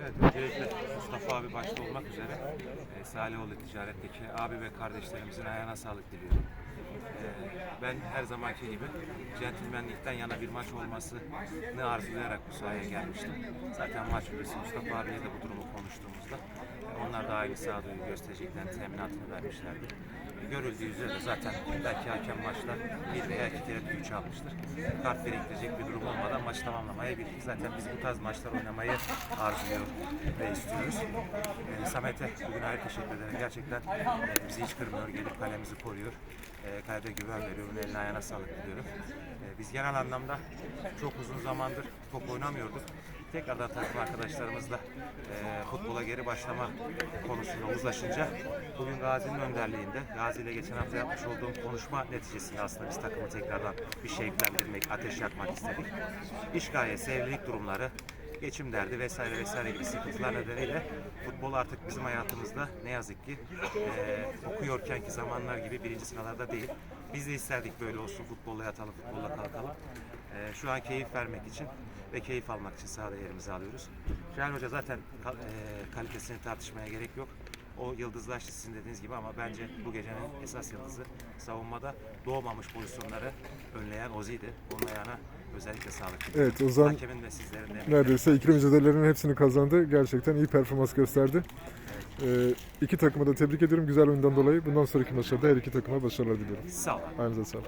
Evet, öncelikle Mustafa abi başta olmak üzere e, Salihoğlu Ticaret'teki abi ve kardeşlerimizin ayağına sağlık diliyorum. E, ben her zamanki gibi centilmenlikten yana bir maç olmasını arzulayarak bu sahaya gelmiştim. Zaten maç öncesi Mustafa abiyle de bu durumu konuştuğumuzda e, onlar da aynı sağduyu göstereceklerini teminatını vermişlerdi. E, Görüldüğü üzere zaten belki hakem maçta bir veya iki kere düdük almıştır. Kart biriktirecek bir durum olmadan maçı tamamlamaya bildik. Zaten biz bu tarz maçlar oynamayı arzuluyoruz ve istiyoruz. E, Samet'e bugün ayrı teşekkür ederim. Gerçekten bizi hiç kırmıyor, gelip kalemizi koruyor. E, kalede güven veriyor. Onun eline ayağına sağlık diliyorum. E, biz genel anlamda çok uzun zamandır top oynamıyorduk. Tekrardan takım arkadaşlarımızla e, futbola geri başlama konusunda uzlaşınca bugün Gazi'nin önderliğinde, Gazi ile geçen hafta yapmış olduğum konuşma neticesinde aslında biz takımı tekrardan bir şevklendirmek, ateş yakmak istedik. İş gayesi, evlilik durumları, geçim derdi vesaire vesaire gibi sıkıntılar nedeniyle futbol artık bizim hayatımızda ne yazık ki e, okuyorkenki zamanlar gibi birinci sıralarda değil. Biz de isterdik böyle olsun, futbolla yatalım, futbolla kalkalım. E, şu an keyif vermek için ve keyif almak için sahada yerimizi alıyoruz. Şahin Hoca zaten e, kalitesini tartışmaya gerek yok. O yıldızlaştı sizin dediğiniz gibi ama bence bu gecenin esas yıldızı savunmada doğmamış pozisyonları önleyen Ozi'ydi. Onun ayağına özellikle sağlık. Evet Ozan Hakemin ve sizlerin de neredeyse ikili mücadelelerin hepsini kazandı. Gerçekten iyi performans gösterdi. Ee, iki takımı da tebrik ediyorum güzel oyundan dolayı. Bundan sonraki maçlarda her iki takıma başarılar diliyorum. Sağ olun. Ayağınıza sağlık.